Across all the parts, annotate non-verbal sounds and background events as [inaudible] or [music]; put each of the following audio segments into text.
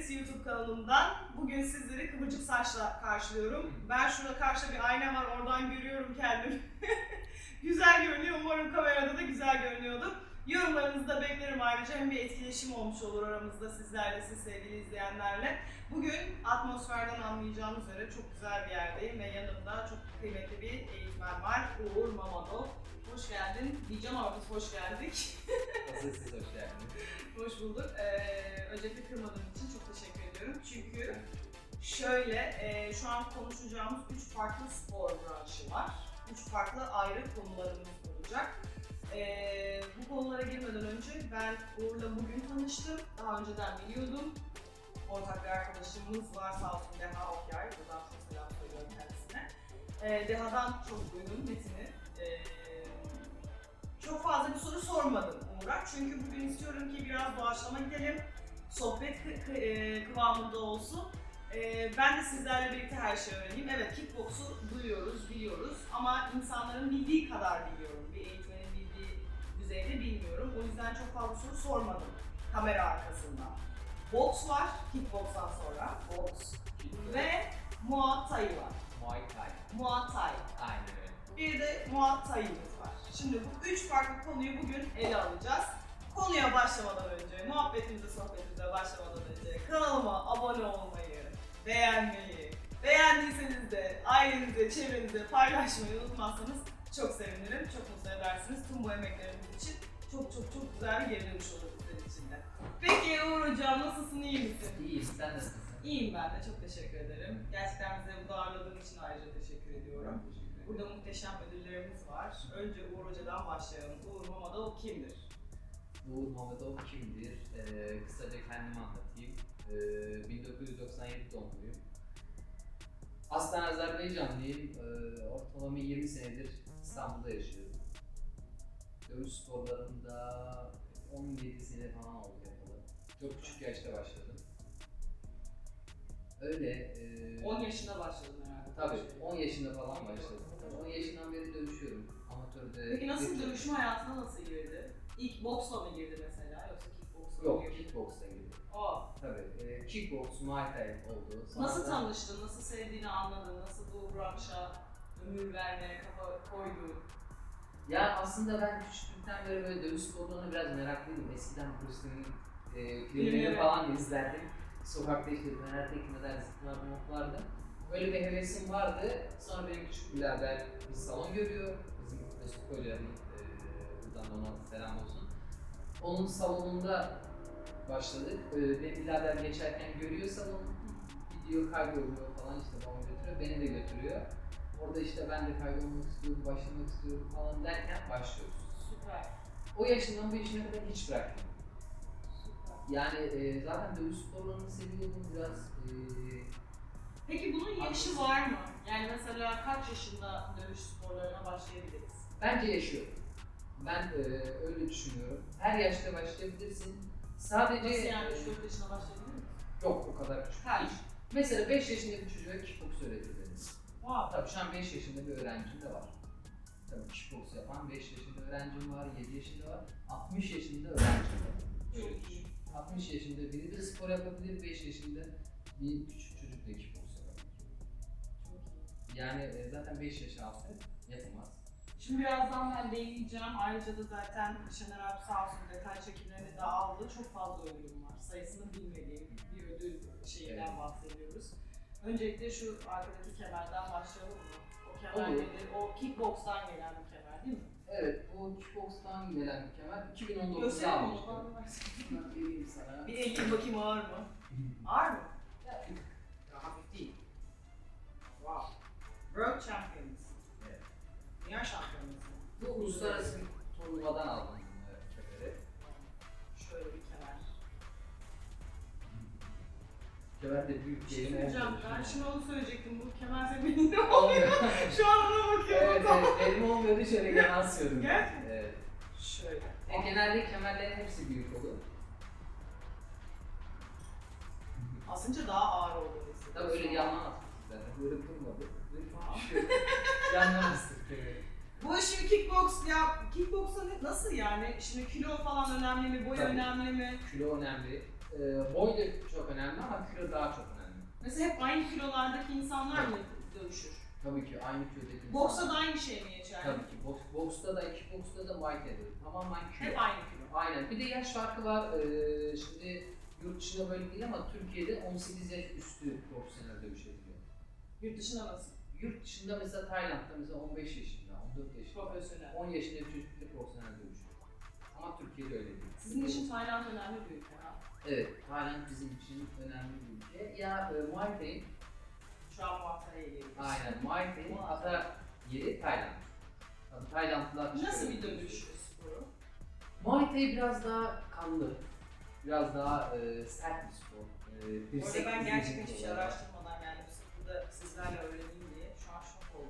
Pilates YouTube kanalımdan. Bugün sizleri kıvırcık saçla karşılıyorum. Ben şurada karşıda bir ayna var, oradan görüyorum kendimi. [laughs] güzel görünüyor, umarım kamerada da güzel görünüyordur. Yorumlarınızı da beklerim ayrıca. Hem bir etkileşim olmuş olur aramızda sizlerle, siz sevgili izleyenlerle. Bugün atmosferden anlayacağınız üzere çok güzel bir yerdeyim ve yanımda çok kıymetli bir eğitmen var. Uğur Mamadov. Hoş geldin. Diyeceğim ama biz hoş geldik. Asıl siz hoş geldiniz. [laughs] Hoş bulduk. Ee, Çünkü şöyle, e, şu an konuşacağımız üç farklı spor branşı var. Üç farklı ayrı konularımız olacak. Ee, bu konulara girmeden önce ben Uğur'la bugün tanıştım. Daha önceden biliyordum. Ortak bir arkadaşımız var sağ olsun Deha Okyay. Buradan çok selam söylüyorum kendisine. Ee, Deha'dan çok duydum Metin'i. Ee, çok fazla bir soru sormadım Uğur'a. Çünkü bugün istiyorum ki biraz doğaçlama gidelim. Sohbet e, kıvamında olsun. E, ben de sizlerle birlikte her şeyi öğreneyim. Evet kickboksu duyuyoruz, biliyoruz ama insanların bildiği kadar biliyorum. Bir eğitmenin bildiği düzeyde bilmiyorum. O yüzden çok fazla soru sormadım kamera arkasında. Boks var, kickbokstan sonra boks ve Muay Thai var. Muay Thai. Muay Thai. Aynen öyle. Bir de Muay Thai'miz var. Şimdi bu üç farklı konuyu bugün ele alacağız. Konuya başlamadan önce, muhabbetimize, sohbetimize başlamadan önce kanalıma abone olmayı, beğenmeyi, beğendiyseniz de ailenize, çevrenize paylaşmayı unutmazsanız çok sevinirim, çok mutlu edersiniz. Tüm bu emeklerimiz için çok çok çok güzel bir geri dönüş olur bizler için de. Peki Uğur Hocam nasılsın, iyi misin? İyiyim, sen nasılsın? İyiyim ben de, çok teşekkür ederim. Gerçekten bize bu ağırladığın için ayrıca teşekkür ediyorum. Burada muhteşem ödüllerimiz var. Önce Uğur Hoca'dan başlayalım. Uğur Mamadov kimdir? Uğur Muhammedov kimdir? Ee, kısaca kendimi anlatayım. Ee, 1997 doğumluyum. Aslen Azerbaycanlıyım. Ee, ortalama 20 senedir İstanbul'da yaşıyorum. Dövüş sporlarında 17 sene falan oldu yapalı. Çok küçük yaşta başladım. Öyle. e, 10 yaşında başladın herhalde. Tabii 10 yaşında falan başladım. 10 yaşından beri dövüşüyorum. Amatörde. Peki nasıl dövüşme hayatına nasıl girdi? İlk boksla mı girdi mesela yoksa kickboksla mı Yok, girdi? kickbox'a girdim. Aa, Tabii, e, kickbox, muay thai oldu. Sonra nasıl da- tanıştın, nasıl sevdiğini anladın, nasıl bu branşa ömür vermeye kafa koydun? Ya aslında ben küçüklükten beri böyle dövüş sporlarına biraz meraklıydım. Eskiden Bruce Lee'nin e, filmlerini Filmleri. falan izlerdim. Sokakta işte döner tekmeler, zıplar, moplardı. Böyle bir hevesim vardı. Sonra benim küçük birader bir salon görüyor. Bizim Mesut e, buradan ona selam olsun. Onun salonunda başladık. E, benim birader geçerken görüyor salonu. Gidiyor kaydoluyor falan işte babam götürüyor. Beni de götürüyor. Orada işte ben de kaydolmak istiyorum, başlamak istiyorum falan derken başlıyoruz. Süper, O yaşından bu yaşına kadar hiç bırakmadım. süper. Yani e, zaten dövüş sporlarını seviyordum biraz. E, Peki bunun yaşı var mı? Yani mesela kaç yaşında dövüş sporlarına başlayabiliriz? bence yaşıyor. Ben e, öyle düşünüyorum. Her yaşta başlayabilirsin. Sadece Nasıl yani 3-4 yaşına başlayabilir miyiz? yok o kadar küçük. Kaç? değil. Mesela 5 yaşındaki çocuğa kickbox öğretilir. Wow. Tabii şu an 5 yaşında bir öğrencim de var. Tabii kickbox yapan 5 yaşında öğrencim var, 7 yaşında var, 60 yaşında öğrencim var. Öyle düşün. iyi. 60 yaşında biri de spor yapabilir, 5 yaşında bir küçük çocuk da kickbox yapabilir. Çok iyi. Yani e, zaten 5 yaş altı yapamaz. Şimdi birazdan ben değineceğim. Ayrıca da zaten Şener abi sağ olsun detay çekimlerini de aldı. Çok fazla ödülüm var. Sayısını bilmediğim bir ödül şeyinden Evet. bahsediyoruz. Öncelikle şu arkadaki kemerden başlayalım mı? O kemer Olur. nedir? O kickbox'tan gelen bir kemer değil mi? Evet, bu kickbox'tan gelen bir kemer 2019'da Göstereyim mi onu? almıştım. Versene. Ben vereyim sana. Bir eleyim bakayım ağır mı? [laughs] Ağır mı? Ya, hafif değil. Wow. World Champions. Dünya şampiyonası. Bu uluslararası bir turnuvadan aldım kemeri. Şöyle bir kemer. Kemer de büyük Bir şey olmadı. Ben şimdi onu söyleyecektim. Bu kemer senin ne Olmuyor. [laughs] Şu an ona bakıyorum. evet, evet, elim olmuyordu şöyle yana asıyordum. Gerçekten? Evet. Şöyle. E, genelde kemerlerin hepsi büyük olur. Asınca daha ağır olduğunu. Tabii öyle astık zaten. Böyle durmadı. Böyle Bu şimdi kickbox ya kickboksa ne- nasıl yani? Şimdi kilo falan önemli mi? Boy Tabii. önemli mi? Kilo önemli. e, boy da çok önemli ama kilo daha çok önemli. Mesela hep aynı kilolardaki insanlar mı dövüşür? Tabii ki aynı kilodaki Boksa da aynı şey mi geçerli? Tabii ki. Boks, boksta da, kickboksta da Muay Thai'de de tamamen kilo. Hep aynı kilo. Aynen. Bir de yaş farkı var. Ee, şimdi yurt dışında böyle değil ama Türkiye'de 18 yaş üstü profesyonel dövüşebiliyor. Yurt dışında nasıl? Yurt dışında mesela Tayland'da mesela 15 yaşında, 14 yaşında, Profesyonel. 10 yaşında bir çocuk bile profesyonel dövüşüyor. Ama Türkiye'de öyle değil. Sizin için Tayland önemli bir ülke ha. Evet, Tayland bizim için önemli bir ülke. Ya e, Muay Thai, Şu an Muazza'ya geliyoruz. aynen Muay Thai'nin ata yeri Tayland. Tabii Taylandlılar Nasıl bir dövüş sporu? Muay Thai biraz daha kanlı, biraz daha e, sert bir spor. E, Bu dirsek ben gerçekten hiçbir şey olarak. araştırmadan geldim. Sırf burada sizlerle öğreneyim diye.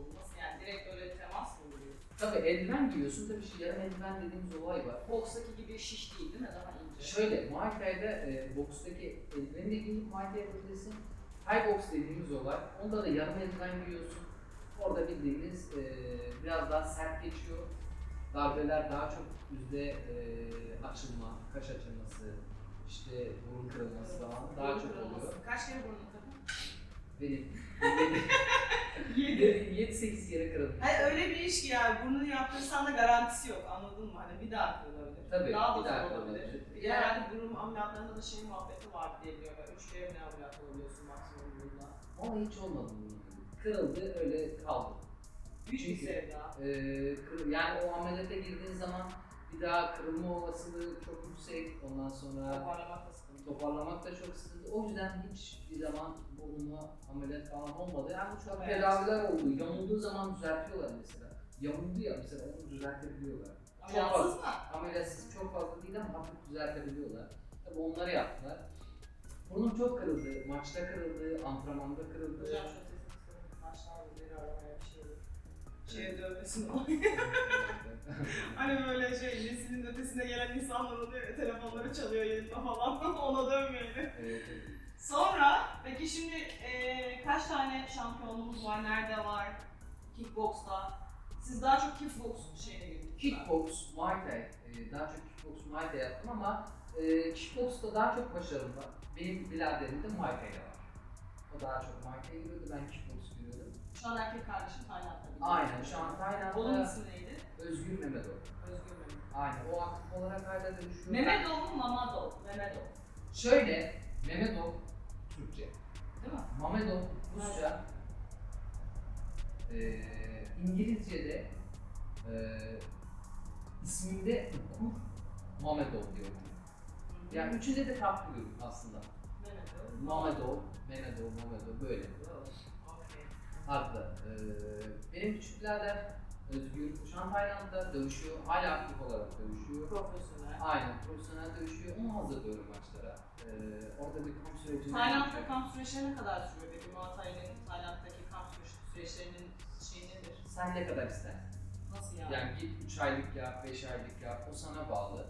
Şu. Nasıl yani? Direkt öyle temas mı vuruyorsun? Tabii eldiven giyiyorsun. Tabii şey, yarım eldiven dediğimiz olay var. Bokstaki gibi şiş değil değil mi? Daha ince. Şöyle, Muay Thai'de e, bokstaki eldiveni de giyip Muay Thai yapabilirsin. Thai box dediğimiz olay. Onda da yarım eldiven giyiyorsun. Orada bildiğiniz e, biraz daha sert geçiyor. Darbeler daha çok yüzde e, açılma, kaş açılması, işte burun kırılması falan daha Burun çok oluyor. Kaç kere burnunu [laughs] Yedi. 7-8 kere kırıldı. Hayır öyle bir iş ki yani burnunu yaptırsan da garantisi yok anladın mı? Hani bir daha kırılabilir. Tabii, Daha bir da daha zor olabilir. kırılabilir. Ya herhalde burun ameliyatlarında da şey muhabbeti var diye biliyorum. Yani üç kere mi ne ameliyat olabiliyorsun maksimum burnunda. Ama hiç olmadı bunun. Kırıldı, öyle kaldı. Büyük bir sevda. Ee, kır- yani o ameliyata girdiğin zaman bir daha kırılma olasılığı çok yüksek. Ondan sonra Toparlamak da. Toparlamak da çok sıkıntı. O yüzden hiçbir zaman burnuma ameliyat falan olmadı. Yani çok Evet. tedaviler oldu. Yamulduğu zaman düzeltiyorlar mesela. Yamuldu ya mesela onu düzeltebiliyorlar. Çok Ameliyatsız mı? Ameliyatsız çok fazla değil ama hafif düzeltebiliyorlar. Tabii onları yaptılar. Burnum çok kırıldı. Maçta kırıldı, antrenmanda kırıldı. Hocam şu sesini kısın. Maçlar biri aramaya bir şey. Şeye dövmesin o. Hani böyle şey neslinin ötesine gelen insanlar oluyor ya telefonları çalıyor yayında falan [laughs] ona dönmeyelim. Evet. Sonra peki şimdi eee, kaç tane şampiyonluğumuz var? Nerede var? Kickbox'ta. Siz daha çok kickbox şeyine girdiniz. Kickbox, Muay Thai, e, daha çok kickbox, Muay Thai yaptım ama e, kickbox'ta daha çok başarılım var. Benim biraderim de Muay Thai'de var. O daha çok Muay Thai giriyordu, ben kickbox. Şu an erkek kardeşim Tayland'da. Aynen, şu an Onun Tayland'da ismi neydi? Özgür Mehmetov. Özgür Mehmet. Aynen, o aktif olarak hala dövüşüyor. Mehmetov mu Mamadov? Mehmetov. Şöyle, Mehmetov Türkçe, Değil mi? Mamedov Rusça, e, İngilizce'de e, isminde Ukur Mamedov diyor. Yani üçünde de farklı aslında. Mehmetov. Mamedov, Mehmetov, Mamedov böyle Okey. Farklı. Ee, benim küçük birader Özgür şu an Tayland'da dövüşüyor. Hala aktif olarak dövüşüyor. Profesyonel. Aynen profesyonel dövüşüyor. Onu hazırlıyorum maçlara. Ee, orada bir kamp sürecinde Tayland'da kamp süreçleri ne kadar sürüyor? Peki Muay Thai'nin Tayland'daki kamp süreç- süreçlerinin şeyi nedir? sen ne kadar istersin? Nasıl yani? Yani git 3 aylık yap, 5 aylık yap. O sana bağlı.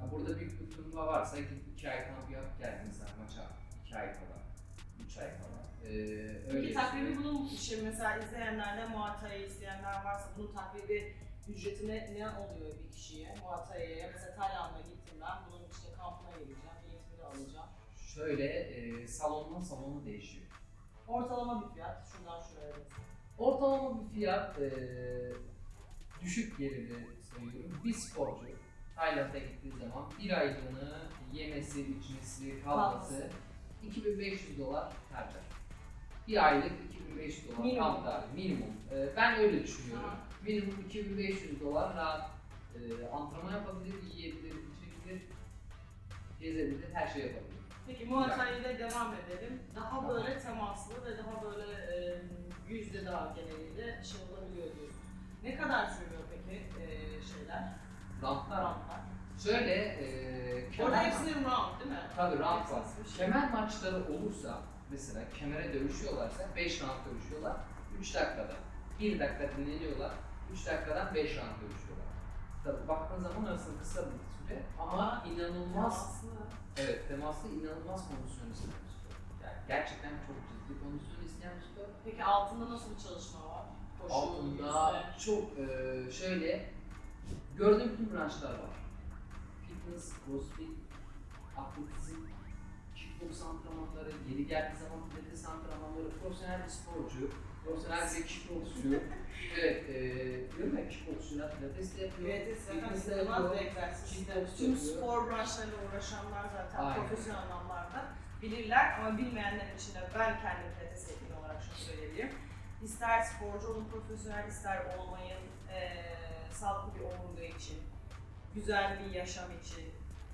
Ya burada büyük bir turnuva varsa git 2 ay kamp yap gel mesela maça 2 ay falan. 3 ay falan. Ee, Peki takribi bunun şey mesela izleyenlerde Muay Thai isteyenler varsa bunun takribi ücreti ne, oluyor bir kişiye? Thai'ye mesela Tayland'a gittim ben bunun işte kampına geleceğim, eğitimini alacağım. Şöyle e, salondan salona değişiyor. Ortalama bir fiyat şuradan şuraya. Ortalama bir fiyat e, düşük gelirli sayıyorum. Bir sporcu Tayland'a gittiği zaman bir aylığını yemesi, içmesi, kalması 2500 dolar harcar. Bir aylık 2500 dolar Minimum. kamp tarihi, minimum. E, ben öyle düşünüyorum. Aha. Minimum 2500 dolar rahat e, antrenman yapabilir, yiyebilir, içebilir, gezebilir, her şey yapabilir. Peki Muay Thai'de devam edelim. Daha böyle temaslı ve daha böyle e, yüzde daha genelinde şey olabiliyor diyorsun. Ne kadar sürüyor peki e, şeyler? Roundlar. Roundlar. Şöyle e, Orada kemer- hepsinin round değil mi? Tabii round var. Şey. Kemer maçları olursa mesela kemere dövüşüyorlarsa 5 round dövüşüyorlar 3 dakikada. 1 dakika dinleniyorlar 3 dakikadan 5 round dövüşüyorlar. Tabii baktığın zaman arasında kısa bir süre ama inanılmaz Temaslı. evet temaslı inanılmaz kondisyon isteyen bir spor. Yani gerçekten çok ciddi kondisyon isteyen bir spor. Peki altında nasıl bir çalışma var? Koşu, Altında çok e, şöyle gördüğüm tüm branşlar var. Fitness, crossfit, atletizm, kickbox antrenmanları, yeri geldiği zaman pilates antrenmanları, profesyonel bir sporcu, profesyonel bir kickboxçu. evet, e, diyorum ya kickboxçular pilates de yapıyor. Evet, zaten inanılmaz bir egzersiz. Tüm spor branşlarıyla uğraşanlar zaten Aynen. profesyonel anlamlarda bilirler ama bilmeyenler için de ben kendi pilates eğitmeni olarak şunu söyleyebilirim. İster sporcu olun profesyonel, ister olmayın, eee sağlıklı bir omurga için, güzel bir yaşam için,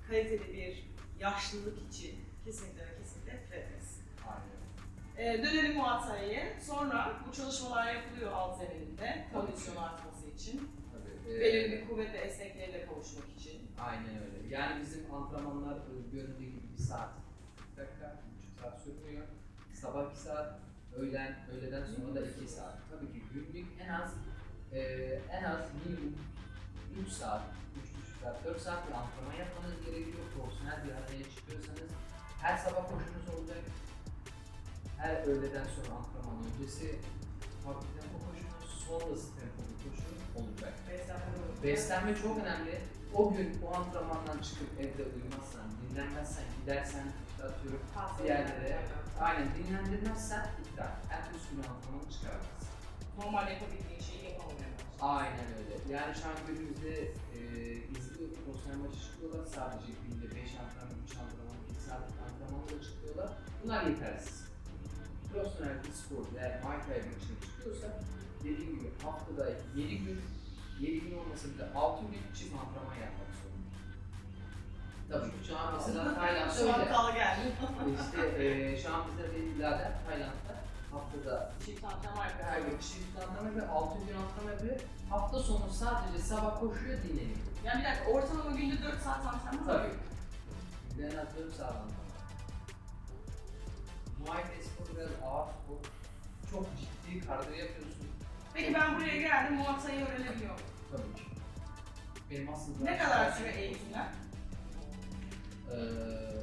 kaliteli bir yaşlılık için kesinlikle ve kesinlikle pilates. Aynen. Ee, dönelim Muay Thai'ye. Sonra bu çalışmalar yapılıyor alt zemininde kondisyon artması için. Tabii. e, Belirli bir kuvvet ve esnekliğe kavuşmak için. Aynen öyle. Yani bizim antrenmanlar e, göründüğü gibi bir saat, 40 dakika, 3 saat sürmüyor. Sabah 2 saat, öğlen, öğleden sonra da 2 saat. Tabii ki günlük en az e, en az minimum 3 saat, 3,5 saat, 4 saat bir antrenman yapmanız gerekiyor. Profesyonel bir araya çıkıyorsanız her sabah koşunuz olacak. Her öğleden sonra antrenman öncesi hafif tempo koşunuz, sonrası tempo koşu olacak. Beslenme. Beslenme çok önemli. O gün o antrenmandan çıkıp evde uyumazsan, dinlenmezsen, gidersen işte atıyorum bir yerlere, aynen dinlendirmezsen iptal. Ertesi gün antrenmanı çıkaramazsın. Normal yapabildiğin şeyi yapamıyorsun. Aynen öyle. Yani şu an günümüzde e, izliyor, profesyonel maçı çıkıyorlar. Sadece günde 5 antrenman, 3 antrenman, 2 saatlik antrenmanla çıkıyorlar. Bunlar yetersiz. Profesyonel bir spor eğer Muay Thai maçına çıkıyorsa dediğim gibi haftada 7 gün, 7 gün olmasa bile 6 gün çift antrenman yapmak zorunda. Tabii şu an mesela Tayland'da Şu an öyle. kal geldi. İşte e, şu an bizde bir birader Tayland'da haftada Çift antrenman her gün çift antrenman ve 6 gün antrenman yapıyor. Hafta sonu sadece sabah koşuyor dinleniyor. Yani bir dakika ortalama günde 4 saat antrenman Tabii. Günde en az 4 saat antrenman. Muay Thai sporu biraz ağır spor. Çok ciddi kardiyo yapıyorsun. Peki ben buraya geldim Muay Thai'yi öğrenebiliyor muyum? Tabii ki. Benim aslında... Ne kadar süre eğitimler? Eee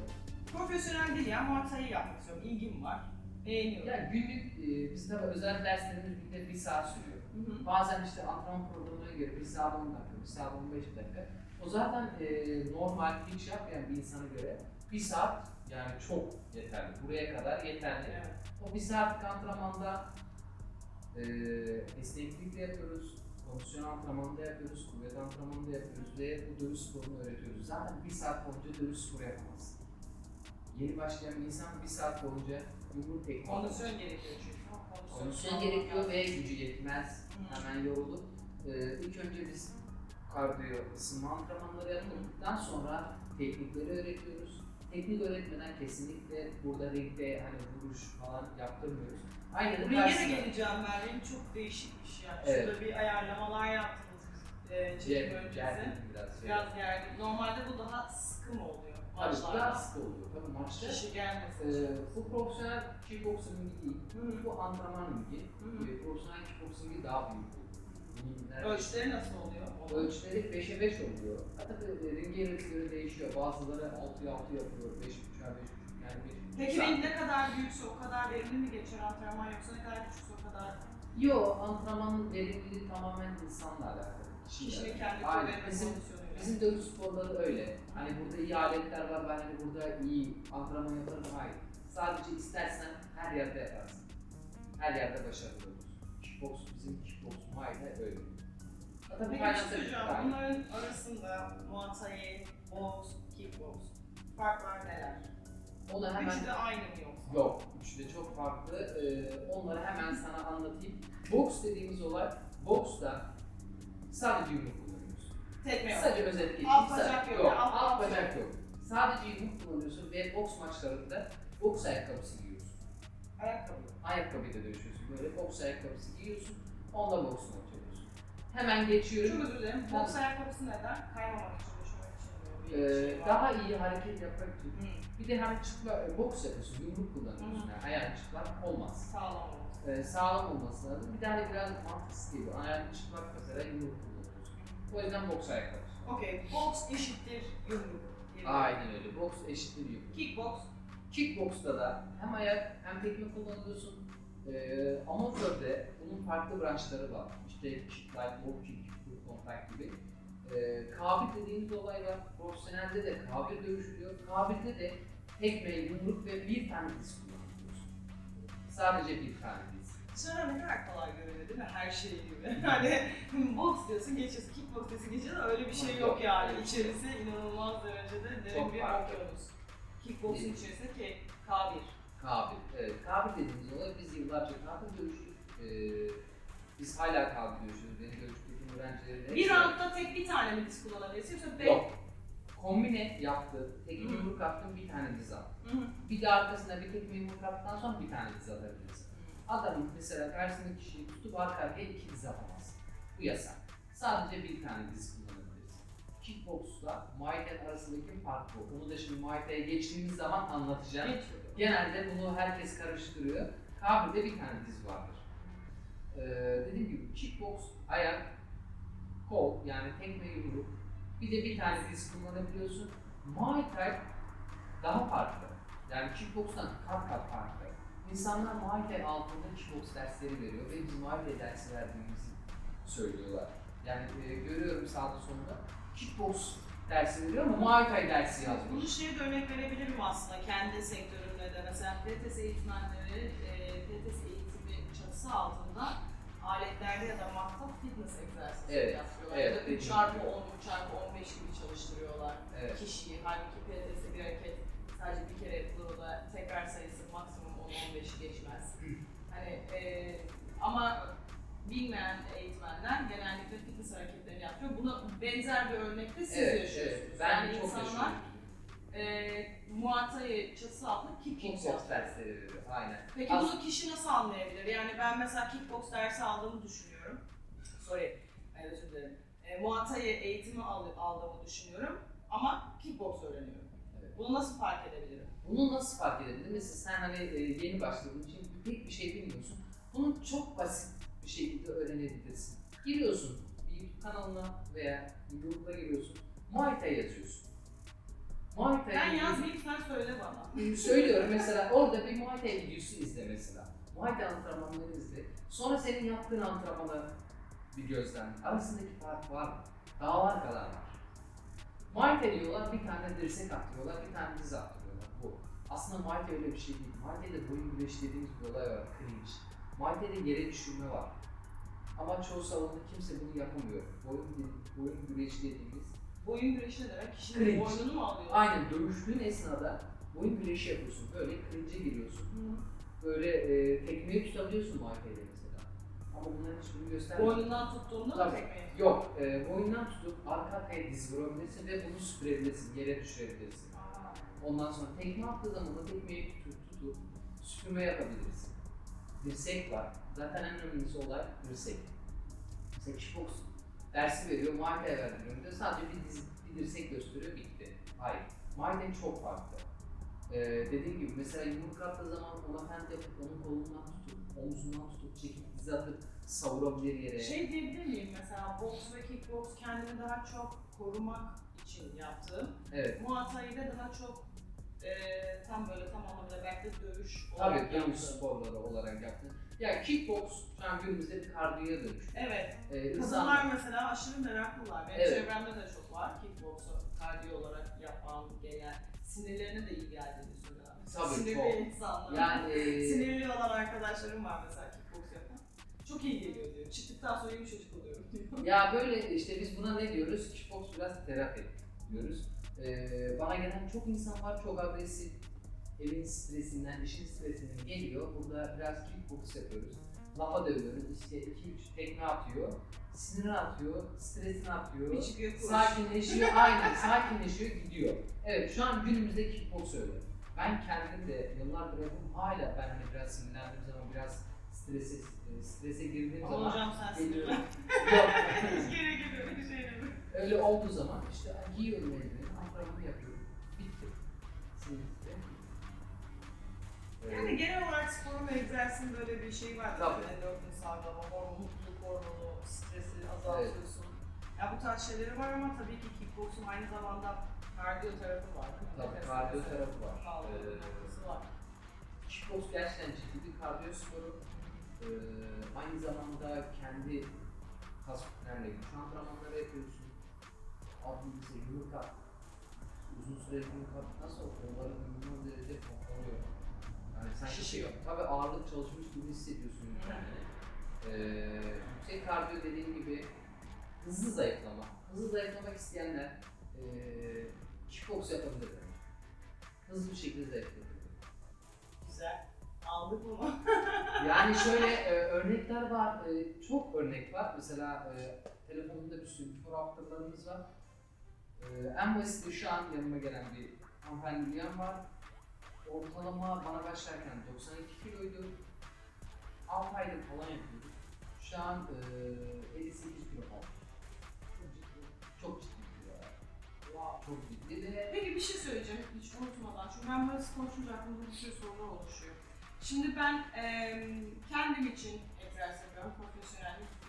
Profesyonel değil ya Muay Thai'yi yapmak istiyorum. İlgim var. Beğeniyorum. ya günlük e, biz tabii özel derslerimiz günde 1 saat sürüyor. Hı hı. Bazen işte antrenman programına göre 1 saat 10 dakika, 1 saat 15 dakika. O zaten e, normal hiç yapmayan bir insana göre 1 saat yani çok yeterli. Buraya kadar yeterli. Evet. O 1 saatlik antrenmanda e, esneklikle yapıyoruz, kondisyon antrenmanında yapıyoruz, kuvvet antrenmanında yapıyoruz ve bu dövüş sporunu öğretiyoruz. Zaten 1 saat boyunca dövüş sporu yapamazsın. Yeni başlayan bir insan 1 saat boyunca yumruk tekniği Kondisyon gerekiyor çünkü. Kondisyon gerekiyor ve gücü yetmez. Hemen yorulur. Ee, ilk önce biz kardiyo ısınma antrenmanları yaptıktan sonra teknikleri öğretiyoruz. Teknik öğretmeden kesinlikle burada ringde hani vuruş falan yaptırmıyoruz. Aynen Ringe de karşısında- geleceğim ben. Ring çok değişikmiş yani. Evet. Şurada bir ayarlamalar yaptınız. E, çekim öncesi. gergin biraz. Biraz gergin. Normalde bu daha sıkı mı oluyor? Daha sıkı oluyor. Tabii maçta. Kişi gelmesin. Ee, bu profesyonel kickboxing değil. Hı. Bu antrenman ligi. Hı hı. Ee, profesyonel kickboxing daha büyük. Neredeyse- Ölçüleri nasıl oluyor? Ölçüleri 5'e 5 oluyor. Tabii e, ringe göre değişiyor. Bazıları 6'ya 6 yapıyor, 5.5'a 5.5 yani bir Peki ring ne kadar büyükse o kadar verimli mi geçer antrenman yoksa ne kadar küçükse o kadar Yo, antrenmanın verimliliği tamamen insanla alakalı. kişinin kendi Aynen. kuvvet ve Bizim, dövüş sporları öyle. Hani burada iyi aletler var, ben hani burada iyi antrenman yaparım. Hayır. Sadece istersen her yerde yaparsın. Her yerde başarılı olursun. Kickbox bizim kickbox muay thai öyle. Tabii Peki bir şey. Bunların arasında Muay boks, kickbox farklar neler? Onu hemen Üçü de aynı mı yoksa? Yok, üçü de çok farklı. Ee, onları hemen sana anlatayım. Boks dediğimiz olay, boksta sadece yumruk. Tekme yok. Kısaca özet geçeyim. Alt bacak yok, alt- alt bacak yok. Sadece yumruk kullanıyorsun ve boks maçlarında boks ayakkabısı giyiyorsun. Ayakkabı. Ayakkabıyla dövüşüyorsun. Böyle boks ayakkabısı giyiyorsun. Onunla boks maç yapıyorsun. Hemen geçiyorum. Çok özür dilerim. Boks ayakkabısı neden? Kaymamak için, düşmek için diyor. bir Ee, şey var. daha iyi hareket yapmak için. Hı, Bir de hem çıplak e, boks yapıyorsun, yumruk kullanıyorsun. Yani ayağın çıplak olmaz. Sağlam olması. e, sağlam olması lazım. Bir tane biraz mantıksız gibi. Ayağını çıplak mesela yumruk. O yüzden boks ayakkabısı. Okey. Boks eşittir yumruk. diyelim. Aynen öyle. Boks eşittir yumruk. Kickbox. Kickbox'ta da hem ayak hem tekme kullanıyorsun. Ee, amatörde bunun farklı branşları var. İşte kick light, low kick, full contact gibi. Ee, kabir dediğimiz olay var. Profesyonelde de kabir dövüşülüyor. Kabirde de tekme, yumruk ve bir tane diz kullanabiliyorsun. Sadece bir tane diz. Sonra ne kadar kolay görünüyor değil mi? Her şey gibi. [laughs] Hani boks diyorsun geçiyorsun, kickbox diyorsun geçiyorsun öyle bir şey yok yani. İçerisi inanılmaz derecede derin bir farklı. okyanus. Kickboxun içerisinde ki K1. Kabil. Evet, Kabil dediğimiz olay biz yıllarca Kabil dövüştük. Ee, biz hala Kabil dövüşüyoruz. Benim dövüştüğüm öğrencilerin Bir roundda tek bir tane mi diz kullanabilirsin yoksa beş? Yok. Kombine yaptı. Tek Hı. yumruk attım, bir tane diz attım. Bir de arkasına bir tekme yumruk attıktan sonra bir tane diz atabilirsin. Adam mesela karşısındaki kişiyi tutup arka arkaya iki diz atamaz. Bu yasak. Sadece bir tane diz kullanabilirsin. Kickbox'la Muay Thai arasındaki fark bu. Onu da şimdi Muay Thai'ye geçtiğimiz zaman anlatacağım. Geçiyorum. Genelde bunu herkes karıştırıyor. Kabil'de bir tane diz vardır. Ee, dediğim gibi kickbox, ayak, kol yani tekme yumruk. Bir de bir tane diz kullanabiliyorsun. Muay Thai daha farklı. Yani kickbox'tan kat kat farklı. İnsanlar Thai altında kickbox dersleri veriyor ve biz Thai dersi verdiğimizi söylüyorlar. Yani e, görüyorum sağda sonunda kickbox dersi veriyor ama Muay Thai dersi yazmış. Bunu şeye de örnek verebilirim aslında kendi sektörümle de. Mesela pilates eğitmenleri e, pilates eğitimi çatısı altında aletlerde ya da matkap fitness egzersizi Evet, yapıyorlar. evet, ya da 3 dediğim çarpı gibi. 10, 3 çarpı 15 gibi çalıştırıyorlar Evet. kişiyi. Halbuki pilateste bir hareket sadece bir kere yapılır o da tekrar sayısı maksimum 10-15'i geçmez. Hani e, ama bilmeyen eğitmenler genellikle fitness hareketlerini yapıyor. Buna benzer bir örnekte siz Evet, yaşıyorsunuz. evet. Ben yani çok insanlar yaşıyorum. e, Muay çatısı altında kickbox Kickbox yapıyor. dersleri veriyor. Aynen. Peki As- bunu kişi nasıl anlayabilir? Yani ben mesela kickbox dersi aldığımı düşünüyorum. Sorry, e, özür dilerim. E, Muay Thai eğitimi al- aldığımı düşünüyorum ama kickbox öğreniyorum. Evet. Bunu nasıl fark edebilirim? Bunu nasıl fark edebilir? Mesela sen hani e, yeni başladığın için pek bir şey bilmiyorsun. Bunu çok basit bir şekilde öğrenebilirsin. Giriyorsun bir YouTube kanalına veya YouTube'a giriyorsun. Muay Thai yazıyorsun. Muay Thai Ben yazmayayım sen söyle bana. Söylüyorum mesela orada bir Muay Thai videosu izle mesela. Muay Thai antrenmanları izle. Sonra senin yaptığın antrenmanı bir gözlem. Arasındaki fark var mı? Dağlar kadar var. Muay Thai diyorlar bir tane dirsek attırıyorlar, bir tane diz attırıyorlar. Bu. Aslında Muay Thai öyle bir şey değil. Muay Thai'de boyun güreşi dediğimiz bir olay var, clinch. Thai'de yere düşürme var. Ama çoğu salonda kimse bunu yapamıyor. Boyun, boyun güreşi dediğimiz Boyun güreşi ne demek? Kişinin Clinch. boynunu mu alıyor? Aynen dövüştüğün esnada boyun güreşi yapıyorsun. Böyle clinch'e giriyorsun. Hı. Böyle e, tekmeyi tutabiliyorsun Muay Thai'de mesela. Ama bunların hiçbirini göstermiyor. Boynundan tuttuğunda Tabii. mı tekmeyi? Yok, e, boyundan tutup arka arkaya diz vurabilirsin ve bunu süpürebilirsin, yere düşürebilirsin. Aa. Ondan sonra tekme attığı zaman da tekmeyi tutup tutup süpürme yapabilirsin. Dirsek var. Zaten en önemlisi olay dirsek. Mesela kickbox dersi veriyor, Muay Thai verdiriyor. diyor. Sadece bir, diz, bir dirsek gösteriyor, bitti. Hayır. Muay Thai çok farklı. Ee, dediğim gibi mesela yumruk attığı zaman ona fen yapıp onun kolundan tutup, omzundan tutup çekip diz atıp savurabilir yere. Şey diyebilir miyim mesela boks ve kickbox kendini daha çok korumak için yaptığım. Evet. Muay Thai'de daha çok e, tam böyle tam anlamıyla belki de dövüş Tabii olarak dövüş yaptığım. sporları olarak yaptın. Ya kickbox an günümüzde bir kardiyoya dönüştü. Evet. Ee, Kadınlar mesela aşırı meraklılar. Benim Evet. çevremde de çok var kickboksu kardiyo olarak yapan, gelen. Sinirlerine de iyi geldiğini söylüyorlar. Tabii, Sinirli çok. insanlar. Yani Sinirli olan arkadaşlarım var mesela kickboks yapan. Çok iyi geliyor diyor. Çıktıktan sonra yumuşacık oluyorum diyor. ya böyle işte biz buna ne diyoruz? Kickbox biraz terapi diyoruz. Ee, bana gelen çok insan var, çok agresif. Evin stresinden, işin stresinden geliyor. Burada biraz kickbox yapıyoruz. Lafa dövüyoruz. İşte 2-3 tekme atıyor. Sinirini atıyor, stresini atıyor. Bir çıkıyor koş. Sakinleşiyor, [laughs] aynen sakinleşiyor, gidiyor. Evet, şu an günümüzde kickbox öyle. Ben kendim de yıllardır yapıyorum, hala ben hani biraz sinirlendiğim zaman, biraz strese, e, strese girdiğim Ama zaman hocam sen sinirlen. Yok, Hiç gerek yok öyle şeylere. Öyle olduğu zaman işte giyiyorum elimi, antrenmanı yapıyorum, bitti. Sinir bitti. Ee, Yani genel olarak sporun ve egzersizin böyle bir şey var. Tabii. Endorfin salgılama, hormon, mutluluk hormonu, stresi azaltıyorsun. Ya bu tarz şeyleri var ama tabii ki kickboksun aynı zamanda kardiyo tarafı var. Tabii, kardiyo tarafı var. Ee, noktası var. Kickbox gerçekten ciddi bir kardiyo sporu. Ee, aynı zamanda kendi kas kütlenle güç antrenmanları yapıyorsun. Mesela yumruk at. Uzun süre sürekli kalktıktan sonra kolları inanılmaz derecede patlamıyor. Yani sanki Şişiyor. Tabii ağırlık çalışmış gibi hissediyorsun kendini. Ee, yüksek kardiyo dediğim gibi hızlı zayıflama. Hızlı zayıflamak isteyenler ee, kickbox yapabilirler. Hızlı bir şekilde zayıflayabilirler. Güzel. Aldık bunu. [laughs] Yani şöyle [laughs] e, örnekler var, e, çok örnek var. Mesela e, telefonumda bir sürü before after'larımız var. E, en basiti şu an yanıma gelen bir hanımefendi Liyan var. Ortalama bana başlarken 92 kiloydu. 6 aydır falan yapıyordu. Şu an e, 58 kilo falan. Çok ciddi kilo. yani. Wow. Çok ciddi ve Peki bir şey söyleyeceğim hiç unutmadan. Çünkü ben böyle konuşunca aklımda bir sürü sorular oluşuyor. Şimdi ben eee, kendim için egzersiz yapıyorum. Profesyonellik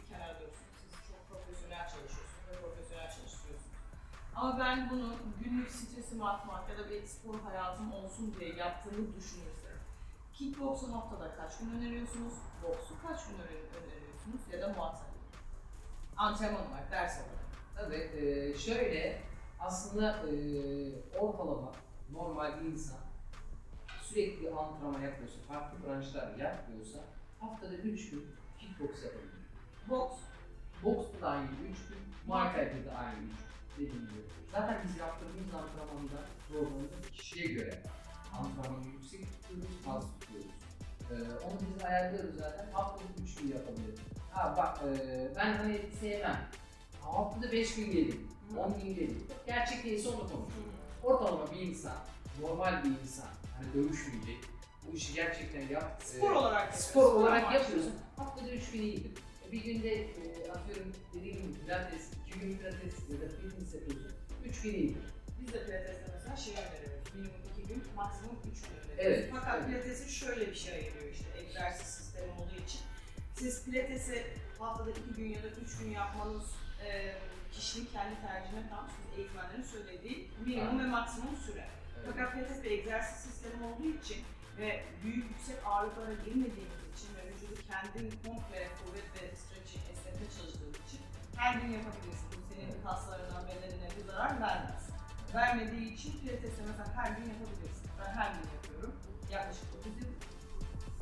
Ama ben bunu günlük stresimi atmak ya da bir spor hayatım olsun diye yaptığımı düşünürsem Kickboksu haftada kaç gün öneriyorsunuz? Boksu kaç gün öner- öneriyorsunuz? Ya da muhasebe. Antrenman olarak, ders olarak. Tabii e, şöyle aslında e, ortalama normal bir insan sürekli antrenman yapıyorsa, farklı branşlar yapmıyorsa haftada 3 gün kickbox yapabilir. Boks, Boksta da aynı 3 gün, Muay Thai'de de aynı 3 gün dediğim gibi. Zaten biz yaptığımız antrenmanda programda kişiye göre antrenmanı yüksek tutuyoruz, az tutuyoruz. Ee, onu biz ayarlıyoruz zaten. Haftada 3 gün yapabiliriz. Ha bak e, ben hani sevmem. Haftada 5 gün gelin, 10 gün gelin. Gerçek değilse onu konuşuruz. Ortalama bir insan, normal bir insan, hani dövüşmeyecek, bu işi gerçekten yap. Spor e, olarak yapıyorsun. spor olarak yapıyorsun. Haftada 3 gün iyidir. Bir günde e, atıyorum dediğim gibi pilates, 2 gün pilates ya da fitness yapıyorsun. 3 gün iyidir. Biz de pilateste mesela şey öneriyoruz. Minimum 2 gün, maksimum 3 gün öneriyoruz. Evet, Fakat evet. pilatesin şöyle bir şey ayırıyor işte egzersiz sistemi olduğu için. Siz pilatesi haftada 2 gün ya da 3 gün yapmanız e, kişinin kendi tercihine kalmış. Biz eğitmenlerin söylediği minimum ve maksimum süre. Fakat pilates bir egzersiz sistemi olduğu için ve büyük yüksek ağırlıklara girmediğimiz için ve vücudu kendin komple kuvvet ve stretching esnetme çalıştığın için her gün yapabilirsin. Bu senin kaslarına, bedenine bir zarar vermez. Vermediği için pilates'te mesela her gün yapabilirsin. Ben her gün yapıyorum. Yaklaşık 9 yıl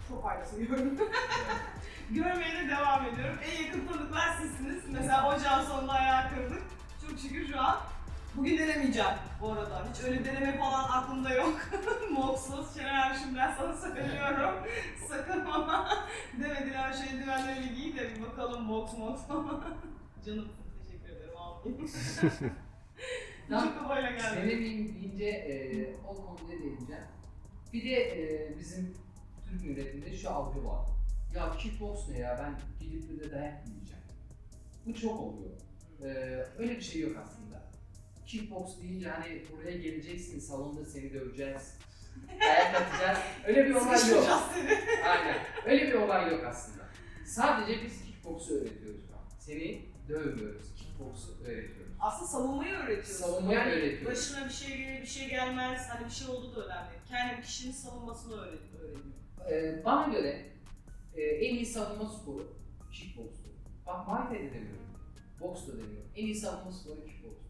çok faydası görüyorum. [laughs] Görmeye de devam ediyorum. En yakın tanıklar sizsiniz. Mesela ocağın sonunda ayağı kırdık. Çok şükür şu an Bugün denemeyeceğim bu arada. Hiç öyle deneme falan aklımda yok. [laughs] Moksuz. Şener şimdiden sana söylüyorum. [laughs] Sakın ama demediler şu eldivenleri giy de bir bakalım moks moks [laughs] Canımsın teşekkür ederim abi. Çok kafayla geldi. Denemeyeyim deyince e, o konuda değineceğim. Bir de e, bizim Türk milletinde şu algı var. Ya kickbox ne ya ben gidip de dayak yiyeceğim. Bu çok oluyor. E, öyle bir şey yok aslında. Kickbox deyince hani buraya geleceksin salonda seni döveceğiz. Dayak atacağız. Öyle bir olay yok. Aynen. Öyle bir olay yok aslında. Sadece biz kickboksu öğretiyoruz. Seni dövmüyoruz. Kickboksu öğretiyoruz. Aslında savunmayı öğretiyorsun. Savunmayı yani öğretiyoruz. Başına bir şey gelir, bir şey gelmez. Hani bir şey oldu da önemli. Kendi kişinin savunmasını öğret- öğreniyor. Ee, bana göre e, en iyi savunma sporu kickbokstur. Bak Muay Thai'de demiyorum. Boks da demiyorum. En iyi savunma sporu kickbokstur.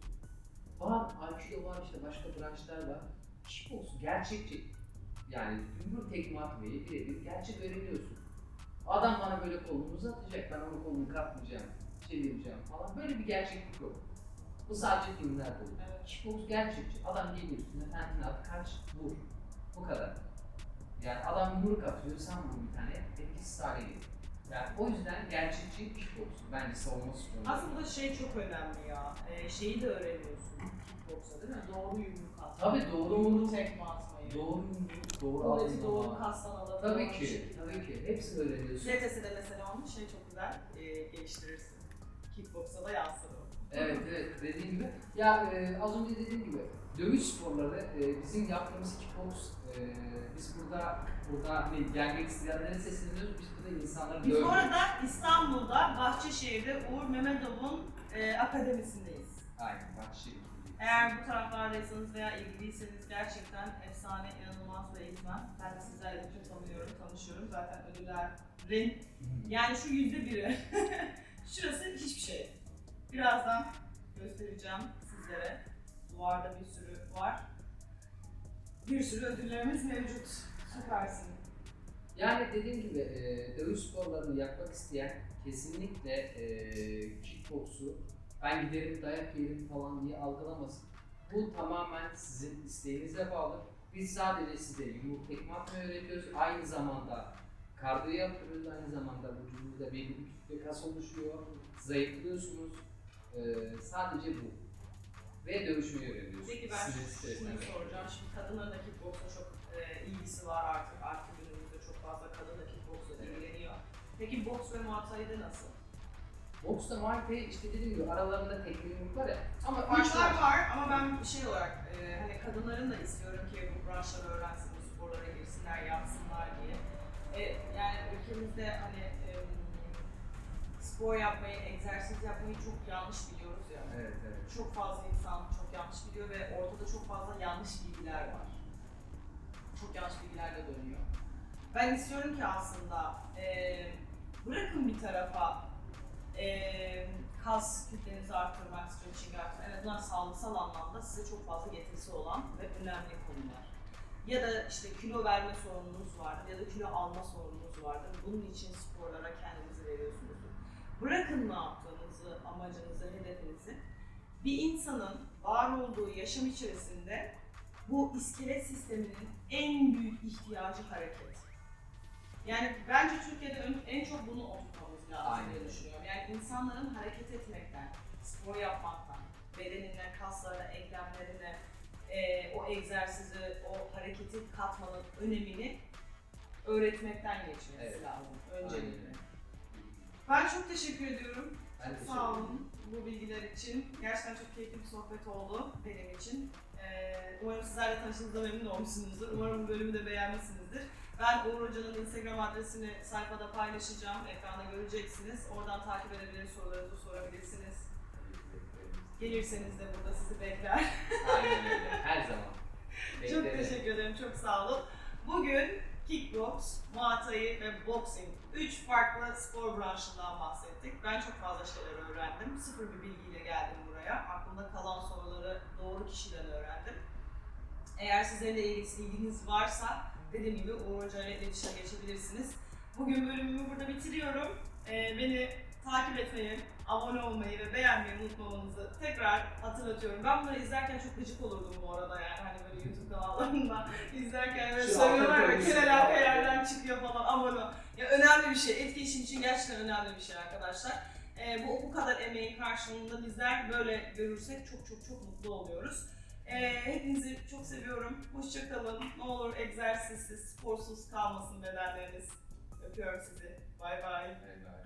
Var, Aikido var işte başka branşlar var. Kickboks gerçekçi. Yani yumruk tekme atmayı birebir gerçek öğreniyorsun. Adam bana böyle kolunu uzatacak, ben onun kolunu katmayacağım, çevireceğim falan. Böyle bir gerçeklik yok. Bu sadece filmlerde olur. Evet. Kickboks gerçekçi. Adam geliyor üstüne, pentini at, kaç, vur. Bu kadar. Yani adam yumruk atıyor, sen vur bir tane, etkisiz hale geliyor. Yani o yüzden gerçekçi kickboks bence savunma sporu. Aslında şey çok önemli ya. Ee, şeyi de öğreniyorsun kickboksa değil mi? Doğru yumruk atmayı. Tabii doğru yumruk, tekme atmayı. doğru yumruk, doğru Kuvveti doğru kastan alabilir. Tabii ki, tabii ki. Hepsini öğreniyorsun. Pilates'e de mesela onu şey çok güzel e, geliştirirsin. Kickboksa da yansır o. Evet evet dediğim gibi. Ya e, az önce dediğim gibi dövüş sporları e, bizim yaptığımız kickbox e, biz burada burada hani gelmek isteyenlere sesleniyoruz. Biz burada insanları Biz bu dövmüyoruz. arada İstanbul'da Bahçeşehir'de Uğur Mehmetov'un e, akademisindeyiz. Aynen bak şey. Eğer bu taraflardaysanız veya ilgiliyseniz gerçekten efsane, inanılmaz bir eğitmen. Ben de sizlerle çok tanıyorum, tanışıyorum. Zaten ödüllerin yani şu yüzde biri. [laughs] Şurası hiçbir şey. Birazdan göstereceğim sizlere. Duvarda bir sürü var. bir sürü ödüllerimiz mevcut. Süpersin. Yani dediğim gibi e, dövüş sporlarını yapmak isteyen kesinlikle e, kickboksu ben giderim dayak yerim falan diye algılamasın. Bu tamamen sizin isteğinize bağlı. Biz sadece size yumruk atmayı öğretiyoruz. Aynı zamanda kardiyo yapıyoruz. Aynı zamanda vücudunuzda belli bir kütle kas oluşuyor. Zayıflıyorsunuz. E, sadece bu. Ve dövüşmeyi öğreniyorsunuz. Peki ben Sizin şunu soracağım. Şimdi kadınların da kickboksa çok e, ilgisi var artık. Artık günümüzde çok fazla kadın da kickboksla ilgileniyor. Peki boks ve muay thai'de nasıl? Boksla Muay Thai işte dediğim gibi aralarında teknik var ya. Ama Farklar var. var ama ben şey olarak e, hani kadınların da istiyorum ki bu branşları öğrensin, bu sporlara girsinler, yapsınlar diye. E, yani ülkemizde hani e, spor yapmayı, egzersiz yapmayı çok yanlış biliyoruz ya. Evet evet. Çok fazla insan çok yanlış biliyor ve ortada çok fazla yanlış bilgiler var. Çok yanlış bilgiler de dönüyor. Ben istiyorum ki aslında e, bırakın bir tarafa e, kas kütlenizi arttırmak, stretching arttırmak, en azından sağlıksal anlamda size çok fazla getirisi olan ve önemli konular. Ya da işte kilo verme sorununuz vardır ya da kilo alma sorununuz vardır. Bunun için sporlara kendinizi veriyorsunuzdur. Bırakın ne yaptığınızı, amacınızı, hedefinizi. Bir insanın var olduğu yaşam içerisinde bu iskelet sisteminin en büyük ihtiyacı hareket. Yani bence Türkiye'de en çok bunu oturtmamız lazım Aynen. diye düşünüyorum. Yani insanların hareket etmekten, spor yapmaktan, bedeninden, kaslarına, eklemlerine, eee, o egzersizi, o hareketi katmanın önemini öğretmekten geçmesi Evet. lazım öncelikle. Ben çok teşekkür ediyorum. Ben teşekkür Sağ olun bu bilgiler için. Gerçekten çok keyifli bir sohbet oldu benim için. Ee, umarım sizlerle tanıştığınızda memnun olmuşsunuzdur. Umarım bu bölümü de beğenmişsinizdir. Ben Uğur Hoca'nın Instagram adresini sayfada paylaşacağım. Ekranda göreceksiniz. Oradan takip edebilir, sorularınızı sorabilirsiniz. Gelirseniz de burada sizi bekler. Aynen öyle. [laughs] Her zaman. çok Beklerim. teşekkür ederim. Çok sağ olun. Bugün kickbox, muay thai ve boxing 3 farklı spor branşından bahsettik. Ben çok fazla şeyler öğrendim. Sıfır bir bilgiyle geldim buraya. Aklımda kalan soruları doğru kişiden öğrendim. Eğer sizlerin de ilginiz varsa dediğim gibi Uğur Hoca ile iletişime geçebilirsiniz. Bugün bölümümü burada bitiriyorum. Ee, beni takip etmeyi, abone olmayı ve beğenmeyi unutmamanızı tekrar hatırlatıyorum. Ben bunları izlerken çok gıcık olurdum bu arada yani hani böyle YouTube kanallarında [laughs] izlerken böyle Şu söylüyorlar ya ya. Alkayar'dan çıkıyor falan abone. Ya önemli bir şey. Etkileşim için gerçekten önemli bir şey arkadaşlar. Ee, bu, bu kadar emeğin karşılığında bizler böyle görürsek çok çok çok mutlu oluyoruz. Ee, hepinizi çok seviyorum. Hoşçakalın. Ne olur egzersizsiz, sporsuz kalmasın bedenleriniz. Öpüyorum sizi. Bay bay. Bay bay.